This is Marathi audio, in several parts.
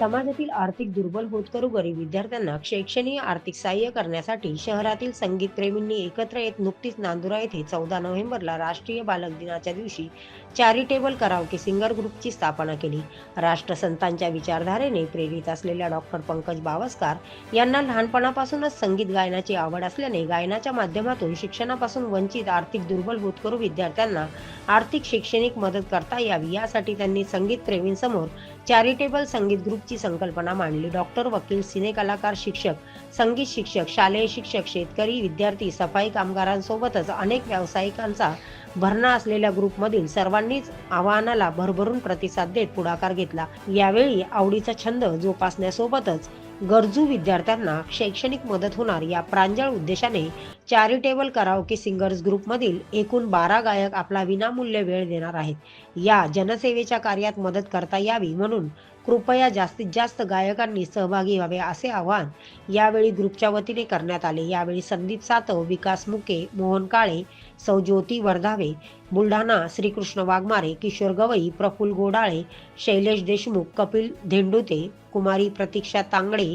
समाजातील आर्थिक दुर्बल होतकरू गरीब विद्यार्थ्यांना शैक्षणिक आर्थिक सहाय्य करण्यासाठी शहरातील संगीत प्रेमींनी एकत्र येत नुकतीच नांदुरा येथे चौदा नोव्हेंबरला राष्ट्रीय बालक दिनाच्या दिवशी चॅरिटेबल करावके सिंगर ग्रुपची स्थापना केली. राष्ट्रसंतांच्या विचारधारेने प्रेरित असलेल्या डॉक्टर पंकज बावस्कार यांना लहानपणापासूनच संगीत गायनाची आवड असल्याने गायनाच्या माध्यमातून शिक्षणापासून वंचित आर्थिक दुर्बल होतकरू विद्यार्थ्यांना आर्थिक शैक्षणिक मदत करता यावी यासाठी त्यांनी संगीत प्रेमींसमोर चॅरिटेबल संगीत ग्रुपची संकल्पना मांडली. डॉक्टर वकील सिने कलाकार शिक्षक संगीत शिक्षक शालेय शिक्षक शेतकरी विद्यार्थी सफाई कामगारांसोबतच अनेक व्यावसायिकांचा भरणा असलेल्या ग्रुपमधील सर्वांनीच आव्हानाला भरभरून प्रतिसाद देत पुढाकार घेतला. यावेळी आवडीचा छंद जोपासण्यासोबतच गरजू विद्यार्थ्यांना शैक्षणिक मदत होणार या प्रांजळ उद्देशाने चॅरिटेबल कराओके सिंगर्स ग्रुपमधील एकूण बारा गायक आपला विनामूल्य वेळ देणार आहेत. या जनसेवेच्या कार्यात मदत करता यावी म्हणून कृपया जास्तीत जास्त गायकांनी सहभागी व्हावे असे आवाहन यावेळी ग्रुपच्या वतीने करण्यात आले. यावेळी संदीप सातव विकास मुके मोहन काळे सौ ज्योती वर्धावे बुलढाणा श्रीकृष्ण वाघमारे किशोर गवई प्रफुल गोडाळे शैलेश देशमुख कपिल धेंडुते कुमारी प्रतीक्षा तांगडे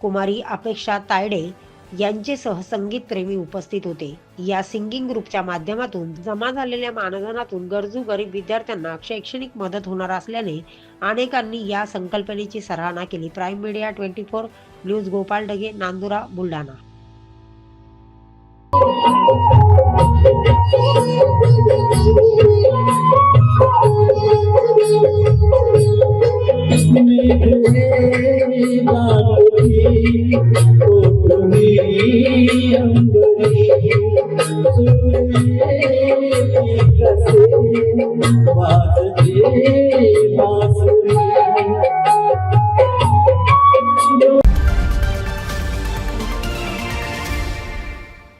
कुमारी अपेक्षा तायडे यांचेसह संगीत प्रेमी उपस्थित होते. या सिंगिंग ग्रुपच्या माध्यमातून जमा झालेल्या मानधनातून गरजू गरीब विद्यार्थ्यांना शैक्षणिक मदत होणार असल्याने अनेकांनी या संकल्पनेची सराहना केली. Prime media twenty four news Gopal Dage Nandura Buldhana. Thank you.